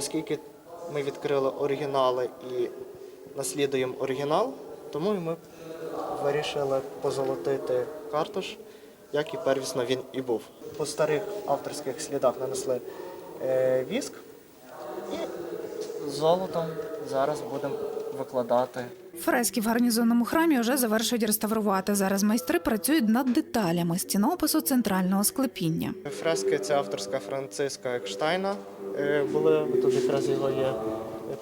оскільки ми відкрили оригінали і наслідуємо оригінал, тому ми вирішили позолотити картуш, як і первісно він і був. По старих авторських слідах нанесли е, віск і золотом зараз будемо викладати. Фрески в гарнізонному храмі вже завершують реставрувати. Зараз майстри працюють над деталями стінопису центрального склепіння. Фрески це авторська Франциска Екштайна. Е, Були тут якраз його є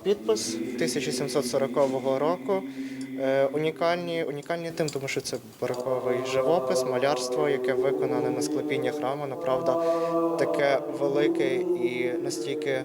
підпис 1740 року. Е, Унікальні, унікальні тим, тому що це бароковий живопис, малярство, яке виконане на склепіння храму. Направда, таке велике і настільки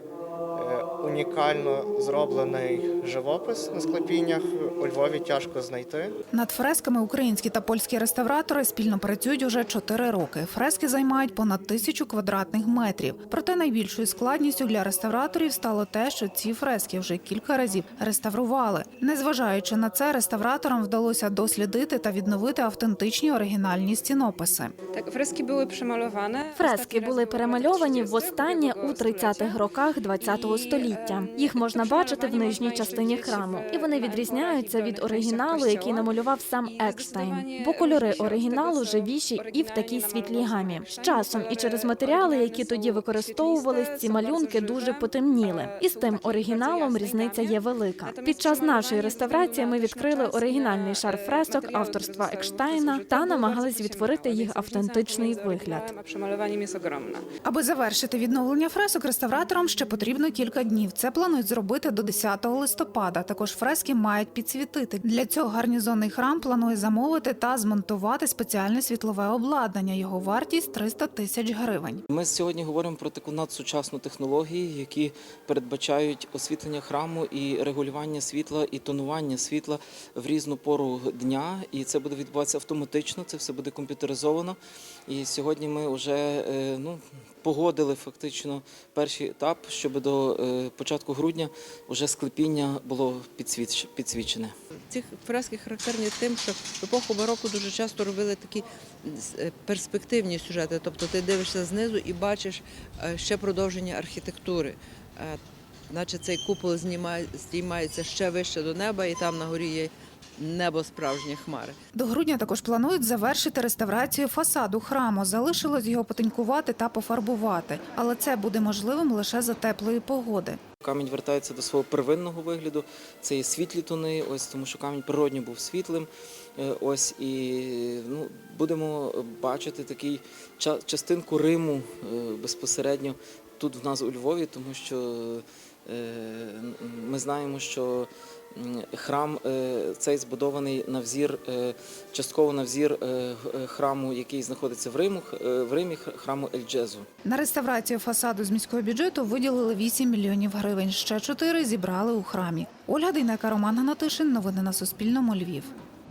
унікально зроблений живопис на склепіннях у Львові тяжко знайти. Над фресками українські та польські реставратори спільно працюють уже чотири роки. Фрески займають понад тисячу квадратних метрів. Проте найбільшою складністю для реставраторів стало те, що ці фрески вже кілька разів реставрували. Незважаючи на це, реставраторам вдалося дослідити та відновити автентичні оригінальні стінописи. Так, фрески були przemalowane. Фрески були перемальовані востаннє у 30-х роках ХХ століття. Їх можна бачити в нижній частині храму, і вони відрізняються від оригіналу, який намалював сам Екштайн. Бо кольори оригіналу живіші і в такій світлій гамі. З часом і через матеріали, які тоді використовувались, ці малюнки дуже потемніли. І з тим оригіналом різниця є велика. Під час нашої реставрації ми відкрили оригінальний шар фресок авторства Екштайна та намагались відтворити їх автентичний вигляд. Аби завершити відновлення фресок, реставраторам ще потрібно кілька днів. Це планують зробити до 10 листопада. Також фрески мають підсвітити. Для цього гарнізонний храм планує замовити та змонтувати спеціальне світлове обладнання. Його вартість 300 тисяч гривень. Ми сьогодні говоримо про таку надсучасну технологію, які передбачають освітлення храму і регулювання світла і тонування світла в різну пору дня. І це буде відбуватися автоматично, це все буде комп'ютеризовано. І сьогодні ми вже е, ну, погодили фактично перший етап, щоб до е, початку грудня вже склепіння було підсвічене. Ці фрески характерні тим, що в епоху бароко дуже часто робили такі е, перспективні сюжети. Тобто ти дивишся знизу і бачиш е, ще продовження архітектури. Наче цей купол знімає, здіймається ще вище до неба, і там на горі є небо справжнє хмари. До грудня також планують завершити реставрацію фасаду храму. Залишилось його потонькувати та пофарбувати, але це буде можливим лише за теплої погоди. Камінь вертається до свого первинного вигляду. Це є світлі тони, ось тому що камінь природньо був світлим. Е, Ось і ну, будемо бачити такий ча- частинку Риму е, безпосередньо тут в нас у Львові, тому що е, ми знаємо, що храм е, цей збудований на взір, е, частково на взір е, храму, який знаходиться в Риму, в Римі, храму Ельджезу. На реставрацію фасаду з міського бюджету виділили 8 мільйонів гривень. Ще 4 зібрали у храмі. Ольга Дейнека, Роман Гнатишин. Новини на Суспільному. Львів.